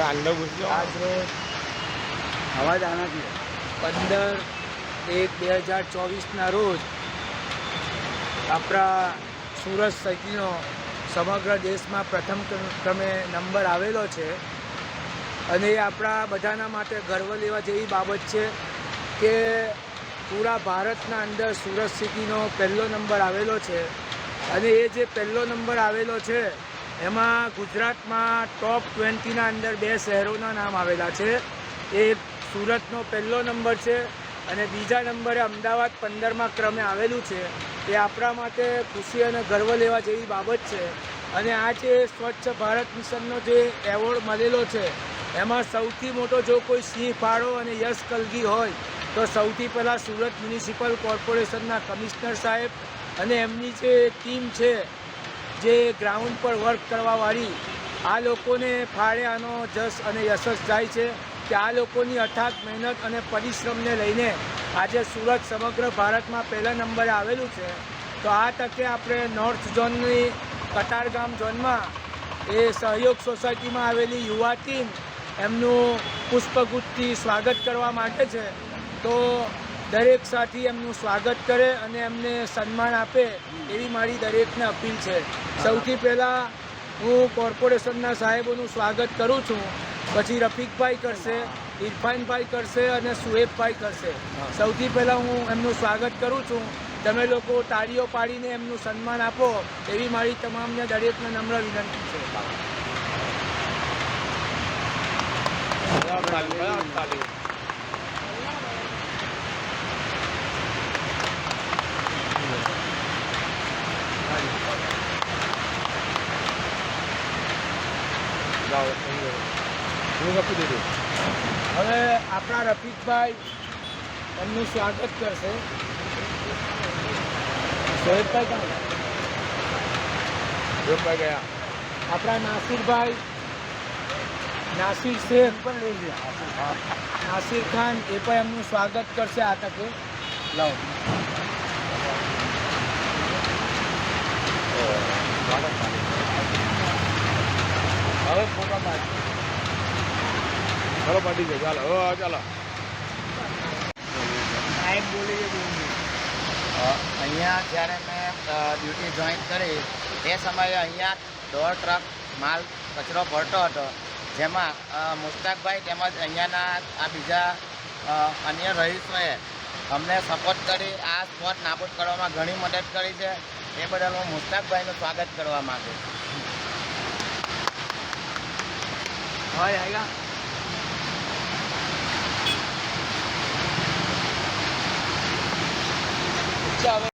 આજ રોજ અવાજ આનાથી પંદર એક બે હજાર ચોવીસના રોજ આપણા સુરત સિટીનો સમગ્ર દેશમાં પ્રથમ ક્ર- ક્રમે નંબર આવેલો છે. અને એ આપણા બધાના માટે ગર્વ લેવા જેવી બાબત છે કે પૂરા ભારતના અંદર સુરત સિટીનો પહેલો નંબર આવેલો છે. અને એ જે પહેલો નંબર આવેલો છે એમાં ગુજરાતમાં ટોપ ટ્વેન્ટીના અંદર બે શહેરોના નામ આવેલા છે. એ સુરતનો પહેલો નંબર છે અને બીજા નંબરે અમદાવાદ પંદરમાં ક્રમે આવેલું છે. એ આપણા માટે ખુશી અને ગર્વ લેવા જેવી બાબત છે. અને આ જે સ્વચ્છ ભારત મિશનનો જે એવોર્ડ મળેલો છે, એમાં સૌથી મોટો જો કોઈ સિંહ, ફાળો અને યશ કલગી હોય, તો સૌથી પહેલાં સુરત મ્યુનિસિપલ કોર્પોરેશનના કમિશનર સાહેબ અને એમની જે ટીમ છે જે ગ્રાઉન્ડ પર વર્ક કરવાવાળી, આ લોકોને ફાળે આનો જશ અને યશસ જાય છે કે આ લોકોની અથાગ મહેનત અને પરિશ્રમને લઈને આજે સુરત સમગ્ર ભારતમાં પહેલા નંબરે આવેલું છે. તો આ તકે આપણે નોર્થ ઝોનની કતારગામ ઝોનમાં એ સહયોગ સોસાયટીમાં આવેલી યુવા ટીમ એમનું પુષ્પગુચ્છથી સ્વાગત કરવા માટે છે. તો દરેક સાથી એમનું સ્વાગત કરે અને એમને સન્માન આપે એવી મારી દરેકને અપીલ છે. સૌથી પહેલાં હું કોર્પોરેશનના સાહેબોનું સ્વાગત કરું છું. પછી રફીકભાઈ કરશે, ઇરફાનભાઈ કરશે અને સુએબભાઈ કરશે. સૌથી પહેલાં હું એમનું સ્વાગત કરું છું. તમે લોકો તાળીઓ પાડીને એમનું સન્માન આપો એવી મારી તમામને દરેકને નમ્ર વિનંતી છે. અંદર. હું આપી દીધું હવે આપણા રફીકભાઈ એમનું સ્વાગત કરશે. સોહેબભાઈ કાં રૂપિયા ગયા. આપણા નાસિરભાઈ નાસિર શેખ. પણ લઈ ગયા નાસિર ખાન એ પણ એમનું સ્વાગત કરશે આ તકે. લાવો. સ્વાગત. ચાલો પાટી ગયો ચાલો હવે ચાલો છે અહીંયા જ્યારે મેં ડ્યુટી જોઈન કરી તે સમયે અહીંયા દોઢ ટ્રક માલ કચરો ભરતો હતો જેમાં મુસ્તાકભાઈ તેમજ અહીંયાના આ બીજા અન્ય રહીશોએ અમને સપોર્ટ કરી આ સ્પોટ નાબૂદ કરવામાં ઘણી મદદ કરી છે. એ બદલ હું મુસ્તાકભાઈનું સ્વાગત કરવા માગું છું. હોય આયગા